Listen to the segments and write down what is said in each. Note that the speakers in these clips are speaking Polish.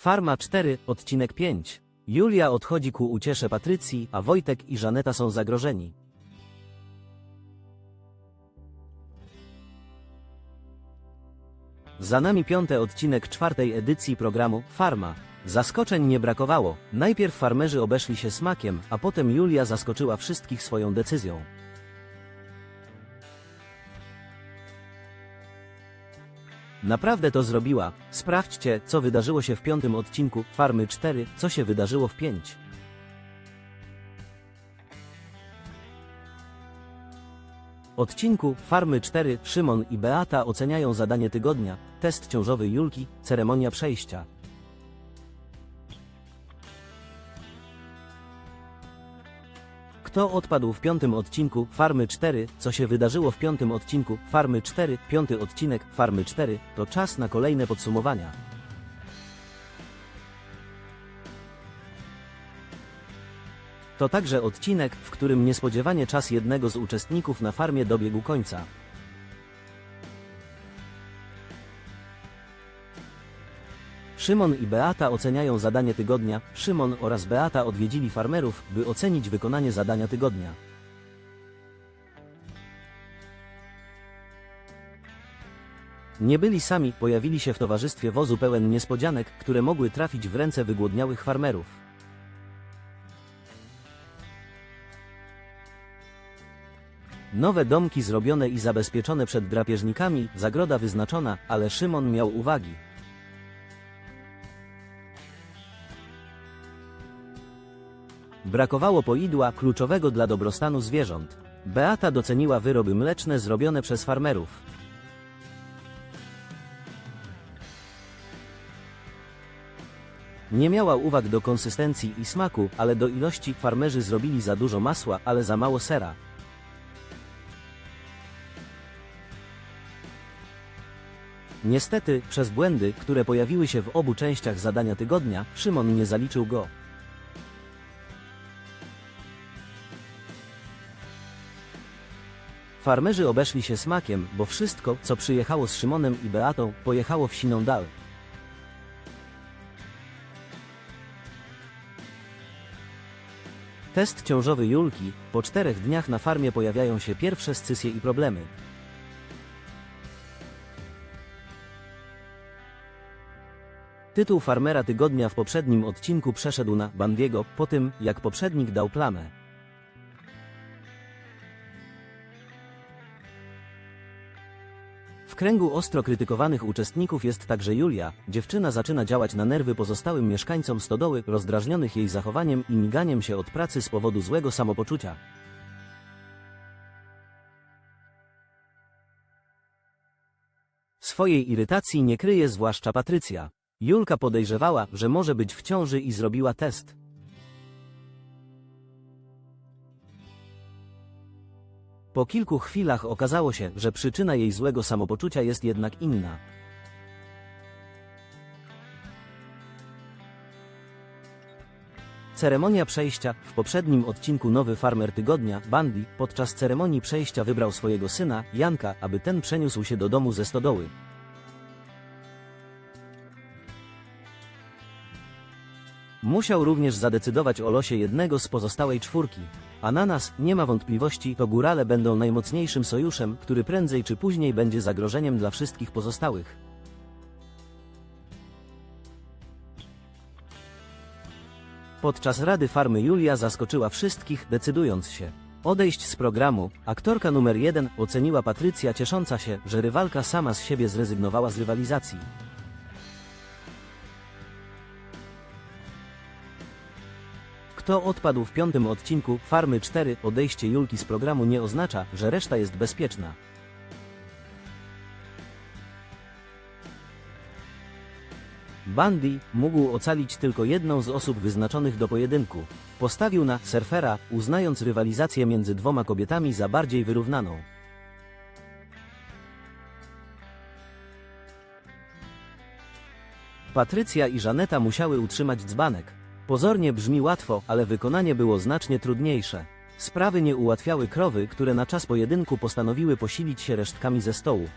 Farma 4, odcinek 5. Julia odchodzi ku uciesze Patrycji, a Wojtek i Żaneta są zagrożeni. Za nami piąty odcinek czwartej edycji programu Farma. Zaskoczeń nie brakowało. Najpierw farmerzy obeszli się smakiem, a potem Julia zaskoczyła wszystkich swoją decyzją. Naprawdę to zrobiła. Sprawdźcie, co wydarzyło się w piątym odcinku Farmy 4, co się wydarzyło w 5. Odcinku Farmy 4 Szymon i Beata oceniają zadanie tygodnia, test ciążowy Julki, ceremonia przejścia. Kto odpadł w piątym odcinku Farmy 4? Co się wydarzyło w piątym odcinku Farmy 4? Piąty odcinek Farmy 4 to czas na kolejne podsumowania. To także odcinek, w którym niespodziewanie czas jednego z uczestników na farmie dobiegł końca. Szymon i Beata oceniają zadanie tygodnia. Szymon oraz Beata odwiedzili farmerów, by ocenić wykonanie zadania tygodnia. Nie byli sami, pojawili się w towarzystwie wozu pełen niespodzianek, które mogły trafić w ręce wygłodniałych farmerów. Nowe domki zrobione i zabezpieczone przed drapieżnikami, zagroda wyznaczona, ale Szymon miał uwagi. Brakowało poidła kluczowego dla dobrostanu zwierząt. Beata doceniła wyroby mleczne zrobione przez farmerów. Nie miała uwag do konsystencji i smaku, ale do ilości farmerzy zrobili za dużo masła, ale za mało sera. Niestety, przez błędy, które pojawiły się w obu częściach zadania tygodnia, Szymon nie zaliczył go. Farmerzy obeszli się smakiem, bo wszystko, co przyjechało z Szymonem i Beatą, pojechało w siną dal. Test ciążowy Julki. Po czterech dniach na farmie pojawiają się pierwsze scysje i problemy. Tytuł farmera tygodnia w poprzednim odcinku przeszedł na Bandiego, po tym, jak poprzednik dał plamę. W kręgu ostro krytykowanych uczestników jest także Julia. Dziewczyna zaczyna działać na nerwy pozostałym mieszkańcom stodoły, rozdrażnionych jej zachowaniem i miganiem się od pracy z powodu złego samopoczucia. Swojej irytacji nie kryje zwłaszcza Patrycja. Julka podejrzewała, że może być w ciąży i zrobiła test. Po kilku chwilach okazało się, że przyczyna jej złego samopoczucia jest jednak inna. Ceremonia przejścia. W poprzednim odcinku nowy farmer tygodnia, Bandy, podczas ceremonii przejścia wybrał swojego syna, Janka, aby ten przeniósł się do domu ze stodoły. Musiał również zadecydować o losie jednego z pozostałej czwórki. Ananas, nie ma wątpliwości, to górale będą najmocniejszym sojuszem, który prędzej czy później będzie zagrożeniem dla wszystkich pozostałych. Podczas rady farmy Julia zaskoczyła wszystkich, decydując się odejść z programu. Aktorka numer jeden oceniła Patrycja ciesząca się, że rywalka sama z siebie zrezygnowała z rywalizacji. Kto odpadł w piątym odcinku Farmy 4 odejście Julki z programu nie oznacza, że reszta jest bezpieczna. Bandy mógł ocalić tylko jedną z osób wyznaczonych do pojedynku. Postawił na surfera, uznając rywalizację między dwoma kobietami za bardziej wyrównaną. Patrycja i Żaneta musiały utrzymać dzbanek. Pozornie brzmi łatwo, ale wykonanie było znacznie trudniejsze. Sprawy nie ułatwiały krowy, które na czas pojedynku postanowiły posilić się resztkami ze stołu.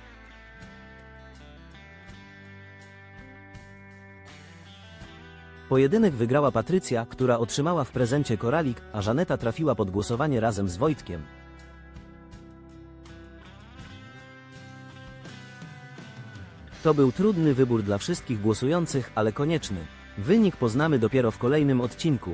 Pojedynek wygrała Patrycja, która otrzymała w prezencie koralik, a Żaneta trafiła pod głosowanie razem z Wojtkiem. To był trudny wybór dla wszystkich głosujących, ale konieczny. Wynik poznamy dopiero w kolejnym odcinku.